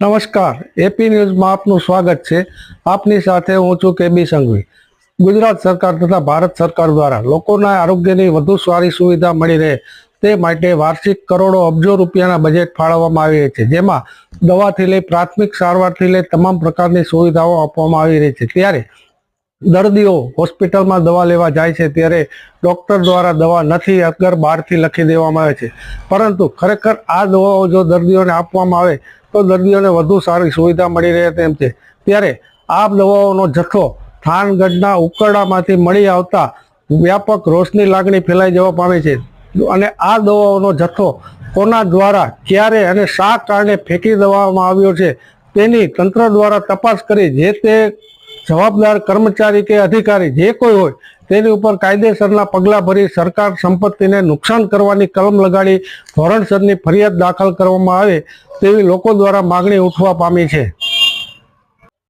નમસ્કાર એપી ન્યૂઝમાં આપનું સ્વાગત છે. આપની સાથે હું છું કેબી સંઘવી. ગુજરાત સરકાર તથા ભારત સરકાર દ્વારા લોકોના આરોગ્યની વધુ સારી સુવિધા મળી રહે તે માટે વાર્ષિક કરોડો અબજો રૂપિયાના બજેટ ફાળવવામાં આવી છે. જેમાં દવાથી લઈ પ્રાથમિક સારવારથી લઈ તમામ પ્રકારની સુવિધાઓ આપવામાં આવી રહી છે. ત્યારે દર્દીઓ હોસ્પિટલમાં દવા લેવા જાય છે ત્યારે ડોક્ટર દ્વારા દવા નથી, અગર બહારથી લખી દેવામાં આવે છે. પરંતુ ખરેખર આ દવાઓ જો દર્દીઓને આપવામાં આવે, તો દર્દીઓને વધુ સારી સુવિધા મળી રહે તેમ છે. ત્યારે આ દવાઓનો જથ્થો થાનગઢના ઉકરડામાંથી મળી આવતા વ્યાપક રોષની લાગણી ફેલાઈ જવા પામે છે. અને આ દવાઓનો જથ્થો કોના દ્વારા, ક્યારે અને શા કારણે ફેંકી દેવામાં આવ્યો છે, તેની તંત્ર દ્વારા તપાસ કરી, જે તે જવાબદાર કર્મચારી કે અધિકારી જે કોઈ હોય, તેની ઉપર કાયદેસરના પગલાં ભરી સરકાર સંપત્તિને નુકસાન કરવાની કલમ લગાડી ધોરણસરની ફરિયાદ દાખલ કરવામાં આવે તેવી લોકો દ્વારા માગણી ઉઠવા પામી છે.